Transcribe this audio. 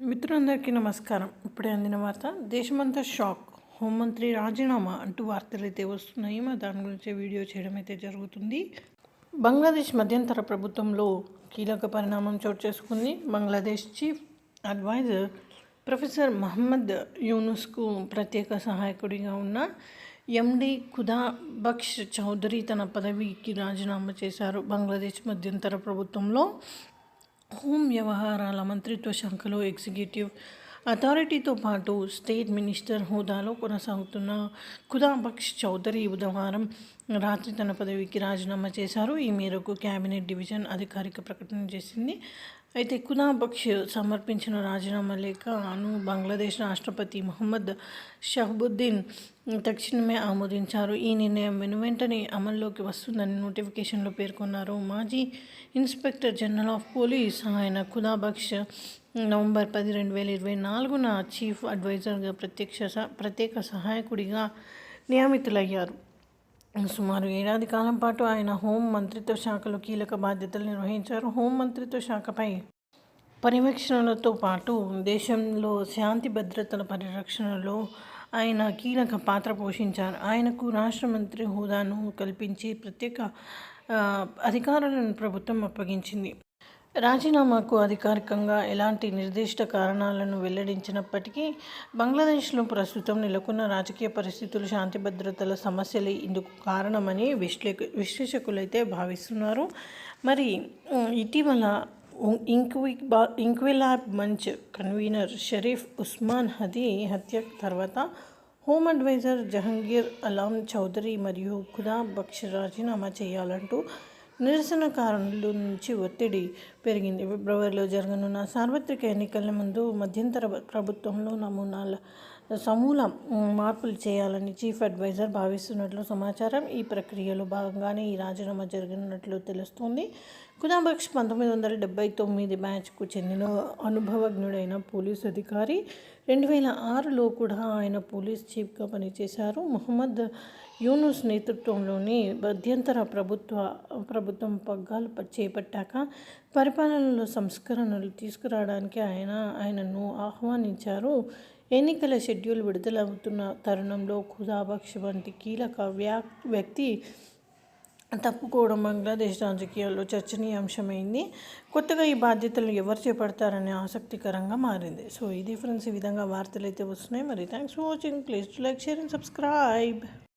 మిత్రులందరికీ నమస్కారం. ఇప్పుడే అందిన వార్త దేశమంతా షాక్. హోంమంత్రి రాజీనామా అంటూ వార్తలు అయితే వస్తున్నాయి. మా దాని గురించి వీడియో చేయడం అయితే జరుగుతుంది. బంగ్లాదేశ్ మధ్యంతర ప్రభుత్వంలో కీలక పరిణామం చోటు చేసుకుంది. Bangladesh chief adviser professor Mohammad యూనుస్కు ప్రత్యేక సహాయకుడిగా ఉన్న ఎండి ఖుదా బక్ష్ చౌదరి తన పదవికి రాజీనామా చేశారు. బంగ్లాదేశ్ మధ్యంతర ప్రభుత్వంలో హోం వ్యవహారాల మంత్రిత్వ శాఖలో ఎగ్జిక్యూటివ్ అథారిటీతో పాటు స్టేట్ మినిస్టర్ హోదాలో కొనసాగుతున్న ఖుదాబక్ష్ చౌదరి బుధవారం రాత్రి తన పదవికి రాజీనామా చేశారు. ఈ మేరకు కేబినెట్ డివిజన్ అధికారిక ప్రకటన చేసింది. అయితే కునాబక్ష్ సమర్పించిన రాజీనామా లేఖను బంగ్లాదేశ్ రాష్ట్రపతి మొహమ్మద్ షహబుద్దీన్ తక్షణమే ఆమోదించారు. ఈ నిర్ణయం వెనువెంటనే అమల్లోకి వస్తుందని నోటిఫికేషన్లో పేర్కొన్నారు. మాజీ ఇన్స్పెక్టర్ జనరల్ ఆఫ్ పోలీస్ ఆయన ఖుదాబక్ష్ నవంబర్ పది రెండు వేల ఇరవై నాలుగున చీఫ్ అడ్వైజర్గా ప్రత్యక్ష ప్రత్యేక సహాయకుడిగా నియమితులయ్యారు. సుమారు ఏడాది కాలం పాటు ఆయన హోం మంత్రిత్వ శాఖలో కీలక బాధ్యతలు నిర్వహించారు. హోం మంత్రిత్వ శాఖపై పర్యవేక్షణలతో పాటు దేశంలో శాంతి భద్రతల పరిరక్షణలో ఆయన కీలక పాత్ర పోషించారు. ఆయనకు రాష్ట్ర మంత్రి హోదాను కల్పించి ప్రత్యేక అధికారాలను ప్రభుత్వం అప్పగించింది. రాజీనామాకు అధికారికంగా ఎలాంటి నిర్దిష్ట కారణాలను వెల్లడించినప్పటికీ బంగ్లాదేశ్లో ప్రస్తుతం నెలకొన్న రాజకీయ పరిస్థితులు శాంతి భద్రతల సమస్యలు ఇందుకు కారణమని విశ్లే విశ్లేషకులైతే భావిస్తున్నారు. మరి ఇటీవల ఇంక్వి బా ఇంక్విలాబ్ మంచ్ కన్వీనర్ షరీఫ్ ఉస్మాన్ హదీ హత్య తర్వాత హోమ్ అడ్వైజర్ జహంగీర్ అలాం చౌదరి మరియు ఖుదా బక్ష్ రాజీనామా చేయాలంటూ నిరసనకారుల నుంచి ఒత్తిడి పెరిగింది. ఫిబ్రవరిలో జరగనున్న సార్వత్రిక ఎన్నికల ముందు మధ్యంతర ప్రభుత్వంలో నమూనాల సమూల మార్పులు చేయాలని చీఫ్ అడ్వైజర్ భావిస్తున్నట్లు సమాచారం ఈ ప్రక్రియలో భాగంగానే ఈ రాజీనామా జరిగినట్లు తెలుస్తోంది. కుదాబక్ష్ పంతొమ్మిది వందల డెబ్బై తొమ్మిది బ్యాచ్కు చెందిన అనుభవజ్ఞుడైన పోలీస్ అధికారి. రెండు వేల ఆరులో కూడా ఆయన పోలీస్ చీఫ్గా పనిచేశారు. మొహమ్మద్ యూనుస్ నేతృత్వంలోని మధ్యంతర ప్రభుత్వ ప్రభుత్వం పగ్గాలు చేపట్టాక పరిపాలనలో సంస్కరణలు తీసుకురావడానికి ఆయన ఆయనను ఆహ్వానించారు. ఎన్నికల షెడ్యూల్ విడుదలవుతున్న తరుణంలో ఖుదాబక్ష్ వంటి కీలక వ్యా వ్యక్తి తప్పుకోవడం బంగ్లాదేశ్ రాజకీయాల్లో చర్చనీయాంశమైంది. కొత్తగా ఈ బాధ్యతలను ఎవరు చేపడతారనే ఆసక్తికరంగా మారింది. సో ఇది ఫ్రెండ్స్ ఈ విధంగా వార్తలు అయితే వస్తున్నాయి. మరి thanks for watching. Please to like share and subscribe.